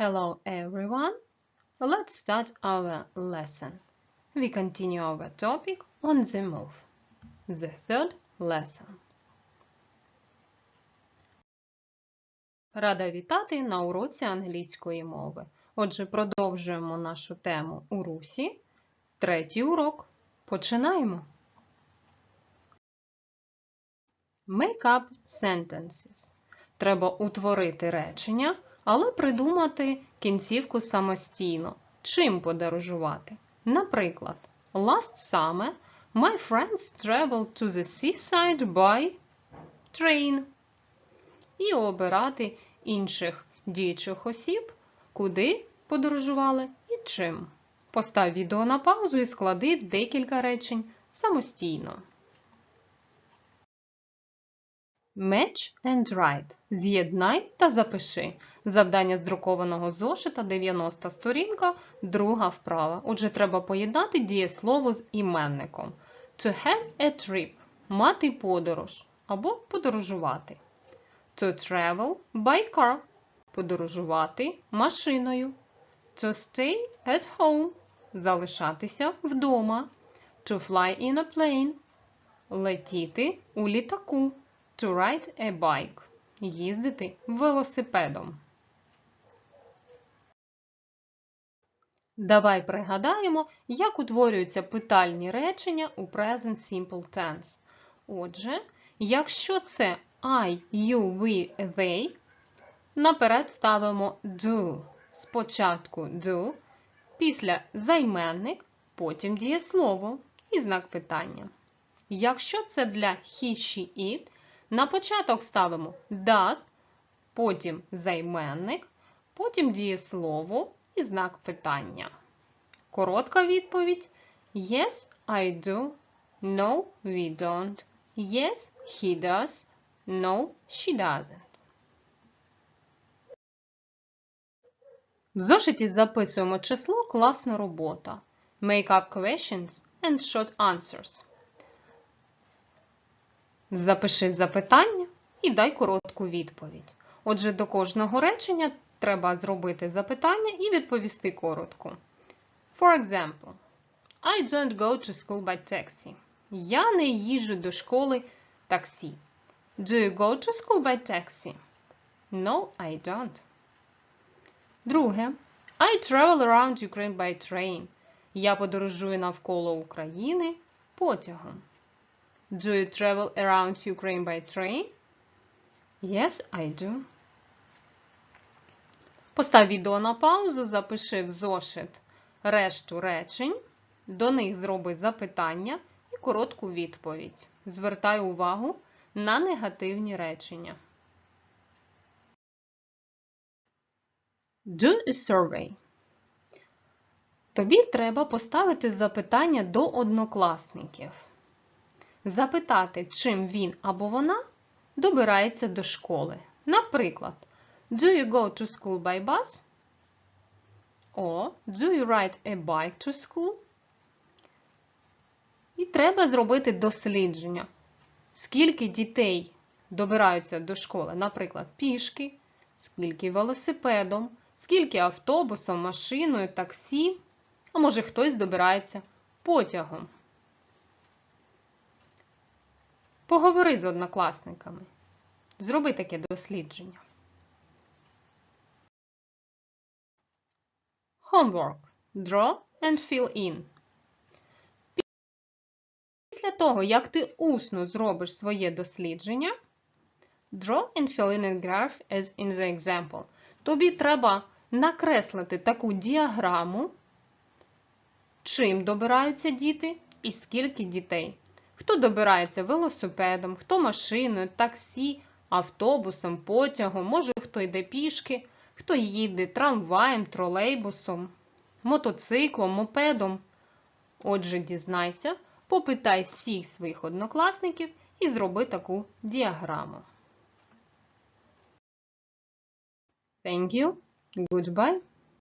Hello everyone. Let's start our lesson. We continue our topic on the move. The third lesson. Рада вітати на уроці англійської мови. Отже, продовжуємо нашу тему у русі. Третій урок. Починаємо. Make up sentences. Треба утворити речення, але придумати кінцівку самостійно. Чим подорожувати? Наприклад, Last summer my friends traveled to the seaside by train. І обирати інших діючих осіб, куди подорожували і чим. Постав відео на паузу і склади декілька речень самостійно. Match and write. З'єднай та запиши. Завдання з друкованого зошита 90 сторінка, друга вправа. Отже, треба поєднати дієслово з іменником. To have a trip мати подорож або подорожувати. To travel by car подорожувати машиною. To stay at home залишатися вдома. To fly in a plane летіти у літаку. To ride a bike їздити велосипедом. Давай пригадаємо, як утворюються питальні речення у Present Simple Tense. Отже, якщо це I, you, we, they, наперед ставимо do. Спочатку do, після займенник, потім дієслово і знак питання. Якщо це для he, she, it, на початок ставимо does, потім займенник, потім дієслово і знак питання. Коротка відповідь Yes, I do. No, we don't. Yes, he does. No, she doesn't. В зошиті записуємо число класна робота. Make up questions and short answers. Запиши запитання і дай коротку відповідь. Отже, до кожного речення треба зробити запитання і відповісти коротко. For example, I don't go to school by taxi. Я не їжджу до школи таксі. Do you go to school by taxi? No, I don't. Друге. I travel around Ukraine by train. Я подорожую навколо України потягом. Do you travel around Ukraine by train? Yes, I do. Постав відео на паузу, запиши в зошит решту речень, до них зроби запитання і коротку відповідь. Звертай увагу на негативні речення. Do a survey. Тобі треба поставити запитання до однокласників. Запитати, чим він або вона добирається до школи. Наприклад, Do you go to school by bus? Or Do you ride a bike to school? І треба зробити дослідження. Скільки дітей добираються до школи, наприклад, пішки, скільки велосипедом, скільки автобусом, машиною, таксі, а може хтось добирається потягом. Поговори з однокласниками. Зроби таке дослідження. Homework. Draw and fill in. Після того, як ти усно зробиш своє дослідження, draw and fill in a graph as in the example. Тобі треба накреслити таку діаграму, чим добираються діти і скільки дітей. Хто добирається велосипедом, хто машиною, таксі, автобусом, потягом, може хто йде пішки, хто їде трамваєм, тролейбусом, мотоциклом, мопедом. Отже, дізнайся, попитай всіх своїх однокласників і зроби таку діаграму. Thank you. Goodbye.